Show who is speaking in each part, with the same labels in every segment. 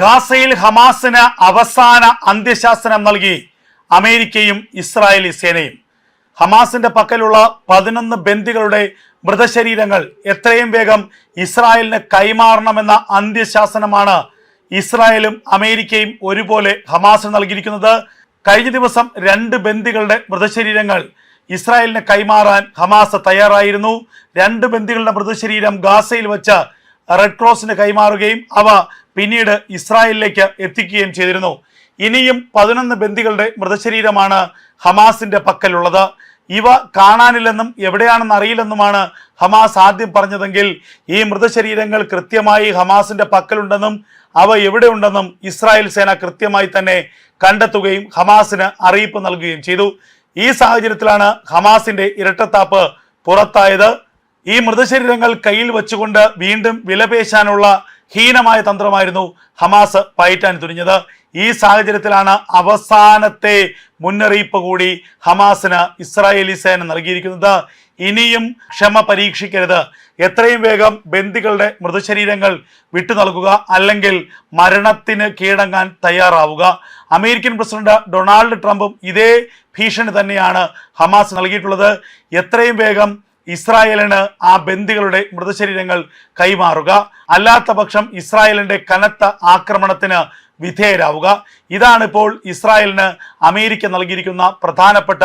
Speaker 1: ഗാസയിൽ ഹമാസിന് അവസാന അന്ത്യശാസനം നൽകി അമേരിക്കയും ഇസ്രായേലി സേനയും. ഹമാസിന്റെ പക്കലുള്ള പതിനൊന്ന് ബന്ദികളുടെ മൃതശരീരങ്ങൾ എത്രയും വേഗം ഇസ്രായേലിന് കൈമാറണമെന്ന അന്ത്യശാസനമാണ് ഇസ്രായേലും അമേരിക്കയും ഒരുപോലെ ഹമാസിന് നൽകിയിരിക്കുന്നത്. കഴിഞ്ഞ ദിവസം രണ്ട് ബന്ദികളുടെ മൃതശരീരങ്ങൾ ഇസ്രായേലിന് കൈമാറാൻ ഹമാസ് തയ്യാറായിരുന്നു. രണ്ട് ബന്ദികളുടെ മൃതശരീരം ഗാസയിൽ വെച്ച് റെഡ് ക്രോസിന് കൈമാറുകയും അവ പിന്നീട് ഇസ്രായേലിലേക്ക് എത്തിക്കുകയും ചെയ്തിരുന്നു. ഇനിയും പതിനൊന്ന് ബന്ദികളുടെ മൃതശരീരമാണ് ഹമാസിന്റെ പക്കലുള്ളത്. ഇവ കാണാനില്ലെന്നും എവിടെയാണെന്ന് അറിയില്ലെന്നുമാണ് ഹമാസ് ആദ്യം പറഞ്ഞതെങ്കിൽ ഈ മൃതശരീരങ്ങൾ കൃത്യമായി ഹമാസിന്റെ പക്കലുണ്ടെന്നും അവ എവിടെയുണ്ടെന്നും ഇസ്രായേൽ സേന കൃത്യമായി തന്നെ കണ്ടെത്തുകയും ഹമാസിന് അറിയിപ്പ് നൽകുകയും ചെയ്തു. ഈ സാഹചര്യത്തിലാണ് ഹമാസിന്റെ ഇരട്ടത്താപ്പ് പുറത്തായത്. ഈ മൃതശരീരങ്ങൾ കയ്യിൽ വെച്ചുകൊണ്ട് വീണ്ടും വിലപേശാനുള്ള ഹീനമായ തന്ത്രമായിരുന്നു ഹമാസ് പയറ്റാൻ തുനിഞ്ഞത്. ഈ സാഹചര്യത്തിലാണ് അവസാനത്തെ മുന്നറിയിപ്പ് കൂടി ഹമാസിന് ഇസ്രായേലി സേന നൽകിയിരിക്കുന്നത്. ഇനിയും ക്ഷമ പരീക്ഷിക്കരുത്. എത്രയും വേഗം ബന്ദികളുടെ മൃതശരീരങ്ങൾ വിട്ടു നൽകുക അല്ലെങ്കിൽ മരണത്തിന് കീഴടങ്ങാൻ തയ്യാറാവുക. അമേരിക്കൻ പ്രസിഡന്റ് ഡൊണാൾഡ് ട്രംപും ഇതേ ഭീഷണി തന്നെയാണ് ഹമാസ് നൽകിയിട്ടുള്ളത്. എത്രയും വേഗം ഇസ്രായേലിന് ആ ബന്ദികളുടെ മൃതശരീരങ്ങൾ കൈമാറുക. അല്ലാത്ത പക്ഷം ഇസ്രായേലിന്റെ കനത്ത ആക്രമണത്തിന് വിധേയരാവുക. ഇതാണിപ്പോൾ ഇസ്രായേലിന് അമേരിക്ക നൽകിയിരിക്കുന്ന പ്രധാനപ്പെട്ട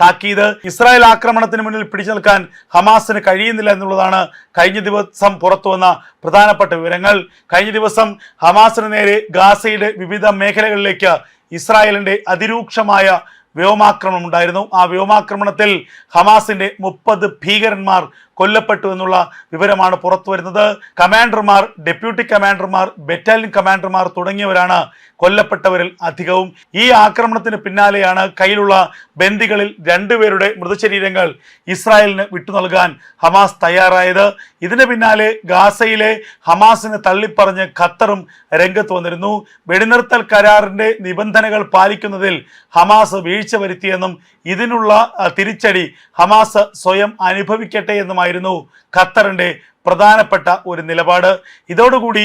Speaker 1: താക്കീത്. ഇസ്രായേൽ ആക്രമണത്തിന് മുന്നിൽ പിടിച്ചു നിൽക്കാൻ ഹമാസിന് കഴിയുന്നില്ല എന്നുള്ളതാണ് കഴിഞ്ഞ ദിവസം പുറത്തു വന്ന പ്രധാനപ്പെട്ട വിവരങ്ങൾ. കഴിഞ്ഞ ദിവസം ഹമാസിന് നേരെ ഗാസയുടെ വിവിധ മേഖലകളിലേക്ക് ഇസ്രായേലിന്റെ അതിരൂക്ഷമായ വ്യോമാക്രമണം ഉണ്ടായിരുന്നു. ആ വ്യോമാക്രമണത്തിൽ ഹമാസിന്റെ മുപ്പത് ഭീകരന്മാർ കൊല്ലപ്പെട്ടു എന്നുള്ള വിവരമാണ് പുറത്തു വരുന്നത്. കമാൻഡർമാർ ഡെപ്യൂട്ടി കമാൻഡർമാർ ബറ്റാലിയൻ കമാൻഡർമാർ തുടങ്ങിയവരാണ് കൊല്ലപ്പെട്ടവരിൽ അധികവും. ഈ ആക്രമണത്തിന് പിന്നാലെയാണ് കയ്യിലുള്ള ബന്ദികളിൽ രണ്ടുപേരുടെ മൃതശരീരങ്ങൾ ഇസ്രായേലിന് വിട്ടു നൽകാൻ ഹമാസ് തയ്യാറായത്. ഇതിന് പിന്നാലെ ഗാസയിലെ ഹമാസിനെ തള്ളിപ്പറഞ്ഞ് ഖത്തറും രംഗത്ത് വന്നിരുന്നു. വെടിനിർത്തൽ കരാറിന്റെ നിബന്ധനകൾ പാലിക്കുന്നതിൽ ഹമാസ് വീഴ്ച വരുത്തിയെന്നും ഇതിനുള്ള തിരിച്ചടി ഹമാസ് സ്വയം അനുഭവിക്കട്ടെ എന്നുമായിരുന്നു ഖത്തറിന്റെ പ്രധാനപ്പെട്ട ഒരു നിലപാട്. ഇതോടുകൂടി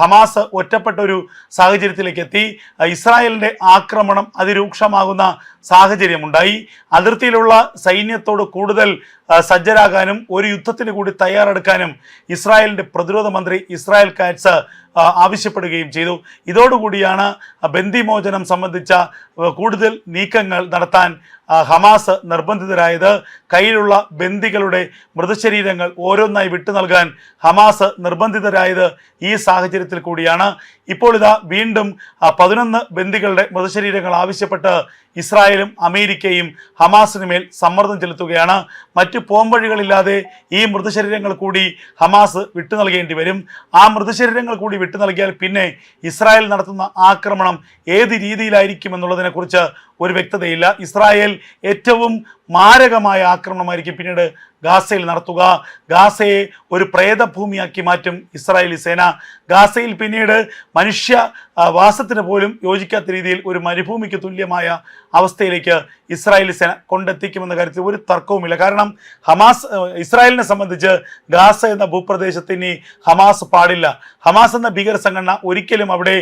Speaker 1: ഹമാസ് ഒറ്റപ്പെട്ട ഒരു സാഹചര്യത്തിലേക്ക് എത്തി. ഇസ്രായേലിന്റെ ആക്രമണം അതിരൂക്ഷമാകുന്ന സാഹചര്യമുണ്ടായി. അതിർത്തിയിലുള്ള സൈന്യത്തോട് കൂടുതൽ സജ്ജരാകാനും ഒരു യുദ്ധത്തിന് കൂടി തയ്യാറെടുക്കാനും ഇസ്രായേലിന്റെ പ്രതിരോധ മന്ത്രി ഇസ്രായേൽ കാറ്റ്സ് ആവശ്യപ്പെടുകയും ചെയ്തു. ഇതോടുകൂടിയാണ് ബന്ദിമോചനം സംബന്ധിച്ച കൂടുതൽ നീക്കങ്ങൾ നടത്താൻ ഹമാസ് നിർബന്ധിതരായത്. കയ്യിലുള്ള ബന്ദികളുടെ മൃതശരീരങ്ങൾ ഓരോന്നായി വിട്ടു നൽകാൻ ഹമാസ് നിർബന്ധിതരായത് ഈ സാഹചര്യത്തിൽ കൂടിയാണ്. ഇപ്പോൾ ഇതാ വീണ്ടും പതിനൊന്ന് ബന്ദികളുടെ മൃതശരീരങ്ങൾ ആവശ്യപ്പെട്ട് ഇസ്രായേലും അമേരിക്കയും ഹമാസിന് മേൽ സമ്മർദ്ദം ചെലുത്തുകയാണ്. മറ്റ് പോംവഴികളില്ലാതെ ഈ മൃതശരീരങ്ങൾ കൂടി ഹമാസ് വിട്ടു നൽകേണ്ടി വരും. ആ മൃതശരീരങ്ങൾ കൂടി വിട്ടു നൽകിയാൽ പിന്നെ ഇസ്രായേൽ നടത്തുന്ന ആക്രമണം ഏത് രീതിയിലായിരിക്കും എന്നുള്ളതിനെക്കുറിച്ച് ഒരു വ്യക്തതയില്ല. ഇസ്രായേൽ ഏറ്റവും മാരകമായ ആക്രമണമായിരിക്കും പിന്നീട് ഗാസയിൽ നടത്തുക. ഗാസയെ ഒരു പ്രേതഭൂമിയാക്കി മാറ്റും ഇസ്രായേലി സേന. ഗാസയിൽ പിന്നീട് മനുഷ്യ വാസത്തിന് പോലും യോജിക്കാത്ത രീതിയിൽ ഒരു മരുഭൂമിക്ക് തുല്യമായ അവസ്ഥയിലേക്ക് ഇസ്രായേൽ സേന കൊണ്ടെത്തിക്കുമെന്ന കാര്യത്തിൽ ഒരു തർക്കവുമില്ല. കാരണം ഹമാസ് ഇസ്രായേലിനെ സംബന്ധിച്ച് ഗാസ എന്ന ഭൂപ്രദേശത്തിന് ഹമാസ് പാടില്ല. ഹമാസ് എന്ന ഭീകര സംഘടന ഒരിക്കലും അവിടെ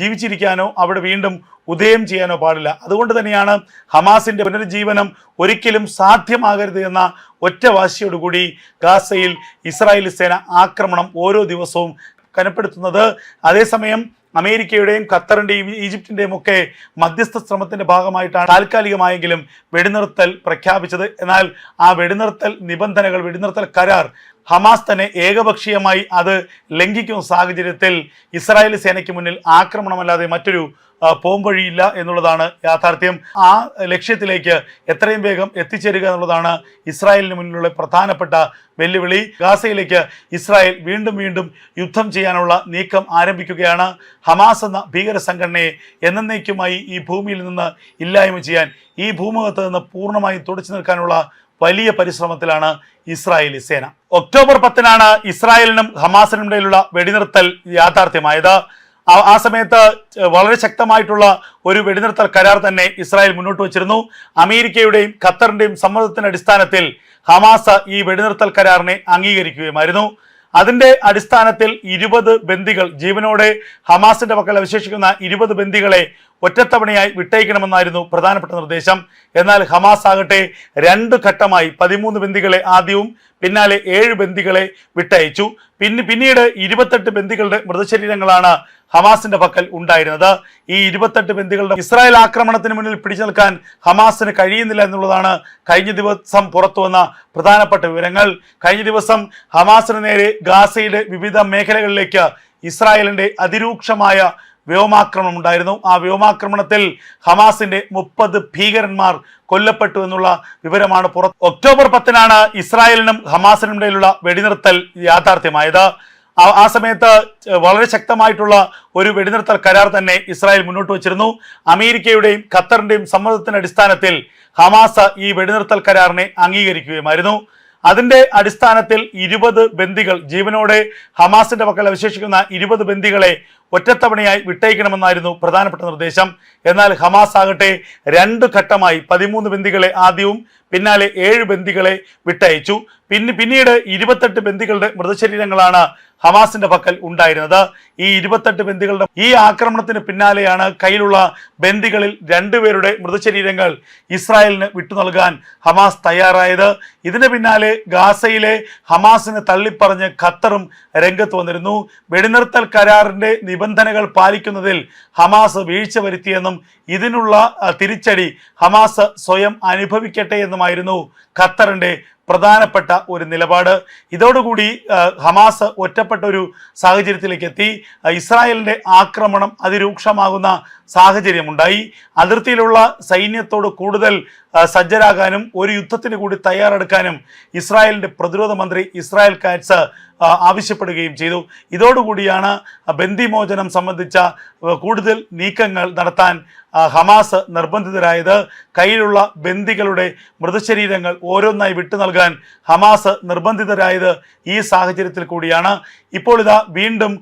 Speaker 1: ജീവിച്ചിരിക്കാനോ അവിടെ വീണ്ടും ഉദയം ചെയ്യാനോ പാടില്ല. അതുകൊണ്ട് തന്നെയാണ് ഹമാസിന്റെ പുനരുജ്ജീവനം ഒരിക്കലും സാധ്യമാകരുത് എന്ന ഒറ്റ വാശിയോടുകൂടി ഗാസയിൽ ഇസ്രായേലി സേന ആക്രമണം ഓരോ ദിവസവും കനപ്പെടുത്തുന്നത്. അതേസമയം അമേരിക്കയുടെയും ഖത്തറിന്റെയും ഈജിപ്തിന്റെയും ഒക്കെ മധ്യസ്ഥ ശ്രമത്തിന്റെ ഭാഗമായിട്ടാണ് താൽക്കാലികമായെങ്കിലും വെടിനിർത്തൽ പ്രഖ്യാപിച്ചത്. എന്നാൽ ആ വെടിനിർത്തൽ നിബന്ധനകൾ വെടിനിർത്തൽ കരാർ ഹമാസ് തന്നെ ഏകപക്ഷീയമായി അത് ലംഘിക്കുന്ന സാഹചര്യത്തിൽ ഇസ്രായേൽ സേനയ്ക്ക് മുന്നിൽ ആക്രമണമല്ലാതെ മറ്റൊരു പോംവഴിയില്ല എന്നുള്ളതാണ് യാഥാർത്ഥ്യം. ആ ലക്ഷ്യത്തിലേക്ക് എത്രയും വേഗം എത്തിച്ചേരുക എന്നുള്ളതാണ് ഇസ്രായേലിന് മുന്നിലുള്ള പ്രധാനപ്പെട്ട വെല്ലുവിളി. ഗാസയിലേക്ക് ഇസ്രായേൽ വീണ്ടും വീണ്ടും യുദ്ധം ചെയ്യാനുള്ള നീക്കം ആരംഭിക്കുകയാണ്. ഹമാസ് എന്ന ഭീകര സംഘടനയെ എന്നേക്കുമായി ഈ ഭൂമിയിൽ നിന്ന് ഇല്ലായ്മ ചെയ്യാൻ ഈ ഭൂമുഖത്ത് നിന്ന് പൂർണമായും തുടച്ചു നിൽക്കാനുള്ള വലിയ പരിശ്രമത്തിലാണ് ഇസ്രായേലി സേന. ഒക്ടോബർ പത്തിനാണ് ഇസ്രായേലിനും ഹമാസിനും ഇടയിലുള്ള വെടിനിർത്തൽ യാഥാർത്ഥ്യമായത്. ആ- സമയത്ത് വളരെ ശക്തമായിട്ടുള്ള ഒരു വെടിനിർത്തൽ കരാർ തന്നെ ഇസ്രായേൽ മുന്നോട്ട് വച്ചിരുന്നു. അമേരിക്കയുടെയും ഖത്തറിന്റെയും സമ്മതത്തിന്റെ അടിസ്ഥാനത്തിൽ ഹമാസ് ഈ വെടിനിർത്തൽ കരാറിനെ അംഗീകരിക്കുകയുമായിരുന്നു. അതിന്റെ അടിസ്ഥാനത്തിൽ ഇരുപത് ബന്ദികൾ ജീവനോടെ ഹമാസിന്റെ പക്കൽ അവശേഷിക്കുന്ന ഇരുപത് ബന്ദികളെ ഒറ്റത്തവണയായി വിട്ടയക്കണമെന്നായിരുന്നു പ്രധാനപ്പെട്ട നിർദ്ദേശം. എന്നാൽ ഹമാസ് ആകട്ടെ രണ്ട് ഘട്ടമായി പതിമൂന്ന് ബന്ദികളെ ആദ്യവും പിന്നാലെ ഏഴ് ബന്ദികളെ വിട്ടയച്ചു. പിന്നെ പിന്നീട് ഇരുപത്തെട്ട് ബന്ദികളുടെ മൃതശരീരങ്ങളാണ് ഹമാസിന്റെ പക്കൽ ഉണ്ടായിരുന്നത്. ഈ ഇരുപത്തെട്ട് ബന്ദികളുടെ ഇസ്രായേൽ ആക്രമണത്തിന് മുന്നിൽ പിടിച്ചു നിൽക്കാൻ ഹമാസിന് കഴിയുന്നില്ല എന്നുള്ളതാണ് കഴിഞ്ഞ ദിവസം പുറത്തുവന്ന പ്രധാനപ്പെട്ട വിവരങ്ങൾ. കഴിഞ്ഞ ദിവസം ഹമാസിന് നേരെ ഗാസയുടെ വിവിധ മേഖലകളിലേക്ക് ഇസ്രായേലിന്റെ അതിരൂക്ഷമായ വ്യോമാക്രമണം ഉണ്ടായിരുന്നു. ആ വ്യോമാക്രമണത്തിൽ ഹമാസിന്റെ മുപ്പത് ഭീകരന്മാർ കൊല്ലപ്പെട്ടു എന്നുള്ള വിവരമാണ് പുറത്ത്. ഒക്ടോബർ പത്തിനാണ് ഇസ്രായേലിനും ഹമാസിനും ഇടയിലുള്ള വെടിനിർത്തൽ യാഥാർത്ഥ്യമായത്. ആ- സമയത്ത് വളരെ ശക്തമായിട്ടുള്ള ഒരു വെടിനിർത്തൽ കരാർ തന്നെ ഇസ്രായേൽ മുന്നോട്ട് വച്ചിരുന്നു. അമേരിക്കയുടെയും ഖത്തറിന്റെയും സമ്മതത്തിന്റെ അടിസ്ഥാനത്തിൽ ഹമാസ് ഈ വെടിനിർത്തൽ കരാറിനെ അംഗീകരിക്കുകയുമായിരുന്നു. അതിന്റെ അടിസ്ഥാനത്തിൽ ഇരുപത് ബന്ദികൾ ജീവനോടെ ഹമാസിന്റെ പക്കൽ അവശേഷിക്കുന്ന ഇരുപത് ബന്ദികളെ ഒറ്റത്തവണയായി വിട്ടയക്കണമെന്നായിരുന്നു പ്രധാനപ്പെട്ട നിർദ്ദേശം. എന്നാൽ ഹമാസ് ആകട്ടെ രണ്ട് ഘട്ടമായി പതിമൂന്ന് ബന്ദികളെ ആദ്യവും പിന്നാലെ ഏഴ് ബന്ദികളെ വിട്ടയച്ചു. പിന്നെ പിന്നീട് ഇരുപത്തെട്ട് ബന്ദികളുടെ മൃതശരീരങ്ങളാണ് ഹമാസിന്റെ പക്കൽ ഉണ്ടായിരുന്നത്. ഈ ഇരുപത്തെട്ട് ബന്ദികളുടെ ഈ ആക്രമണത്തിന് പിന്നാലെയാണ് കയ്യിലുള്ള ബന്ദികളിൽ രണ്ടുപേരുടെ മൃതശരീരങ്ങൾ ഇസ്രായേലിന് വിട്ടു നൽകാൻ ഹമാസ് തയ്യാറായത്. ഇതിന് പിന്നാലെ ഗാസയിലെ ഹമാസിനെ തള്ളിപ്പറഞ്ഞ് ഖത്തറും രംഗത്ത് വന്നിരുന്നു. വെടിനിർത്തൽ കരാറിന്റെ നിബന്ധനകൾ പാലിക്കുന്നതിൽ ഹമാസ് വീഴ്ച വരുത്തിയെന്നും ഇതിനുള്ള തിരിച്ചടി ഹമാസ് സ്വയം അനുഭവിക്കട്ടെ എന്നുമായിരുന്നു ഖത്തറിന്റെ പ്രധാനപ്പെട്ട ഒരു നിലപാട്. ഇതോടുകൂടി ഹമാസ് ഒറ്റപ്പെട്ട ഒരു സാഹചര്യത്തിലേക്ക് എത്തി. ഇസ്രായേലിന്റെ ആക്രമണം അതിരൂക്ഷമാകുന്ന സാഹചര്യമുണ്ടായി. അതിർത്തിയിലുള്ള സൈന്യത്തോട് കൂടുതൽ സജ്ജരാകാനും ഒരു യുദ്ധത്തിന് കൂടി തയ്യാറെടുക്കാനും ഇസ്രായേലിന്റെ പ്രതിരോധ മന്ത്രി ഇസ്രായേൽ കാറ്റ്സ് ആവശ്യപ്പെടുകയും ചെയ്തു. ഇതോടുകൂടിയാണ് ബന്ദിമോചനം സംബന്ധിച്ച കൂടുതൽ നീക്കങ്ങൾ നടത്താൻ ഹമാസ് നിർബന്ധിതരായത്. കയ്യിലുള്ള ബന്ദികളുടെ മൃതശരീരങ്ങൾ ഓരോന്നായി വിട്ടു നൽകാൻ ഹമാസ് നിർബന്ധിതരായത് ഈ സാഹചര്യത്തിൽ കൂടിയാണ്. ഇപ്പോൾ ഇതാ വീണ്ടും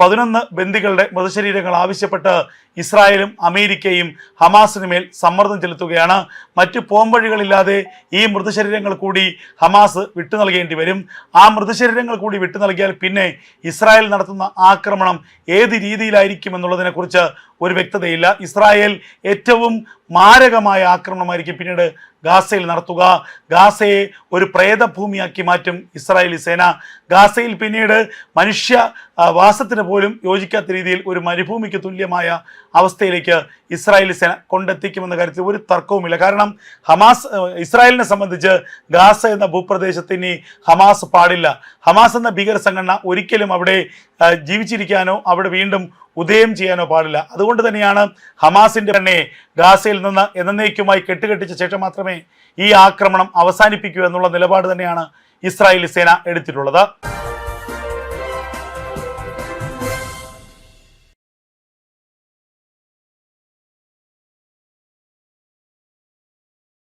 Speaker 1: പതിനൊന്ന് ബന്ദികളുടെ മൃതശരീരങ്ങൾ ആവശ്യപ്പെട്ട് ഇസ്രായേലും അമേരിക്കയും ഹമാസിന് മേൽ സമ്മർദ്ദം ചെലുത്തുകയാണ്. മറ്റ് പോംവഴികളില്ലാതെ ഈ മൃതശരീരങ്ങൾ കൂടി ഹമാസ് വിട്ടു നൽകേണ്ടി വരും. ആ മൃതശരീരങ്ങൾ കൂടി വിട്ടു നൽകിയാൽ പിന്നെ ഇസ്രായേൽ നടത്തുന്ന ആക്രമണം ഏത് രീതിയിലായിരിക്കും എന്നുള്ളതിനെക്കുറിച്ച് ഒരു വ്യക്തതയില്ല. ഇസ്രായേൽ ഏറ്റവും മാരകമായ ആക്രമണമായിരിക്കും പിന്നീട് ഗാസയിൽ നടത്തുക. ഗാസയെ ഒരു പ്രേതഭൂമിയാക്കി മാറ്റും ഇസ്രായേലി സേന. ഗാസയിൽ പിന്നീട് മനുഷ്യ വാസത്തിന് പോലും യോജിക്കാത്ത രീതിയിൽ ഒരു മരുഭൂമിക്ക് തുല്യമായ അവസ്ഥയിലേക്ക് ഇസ്രായേലി സേന കൊണ്ടെത്തിക്കുമെന്ന കാര്യത്തിൽ ഒരു തർക്കവുമില്ല. കാരണം ഹമാസ് ഇസ്രായേലിനെ സംബന്ധിച്ച് ഗാസ എന്ന ഭൂപ്രദേശത്ത് ഇനി ഹമാസ് പാടില്ല. ഹമാസ് എന്ന ഭീകര സംഘടന ഒരിക്കലും അവിടെ ജീവിച്ചിരിക്കാനോ അവിടെ വീണ്ടും ഉദയം ചെയ്യാനോ പാടില്ല. അതുകൊണ്ട് തന്നെയാണ് ഹമാസിന്റെ തന്നെ ഗാസയിൽ നിന്ന് എന്നേക്കുമായി കെട്ടുകെട്ടിച്ച ശേഷം മാത്രമേ ഈ ആക്രമണം അവസാനിപ്പിക്കൂ എന്നുള്ള നിലപാട് തന്നെയാണ് ഇസ്രായേലി സേന എടുത്തിട്ടുള്ളത്.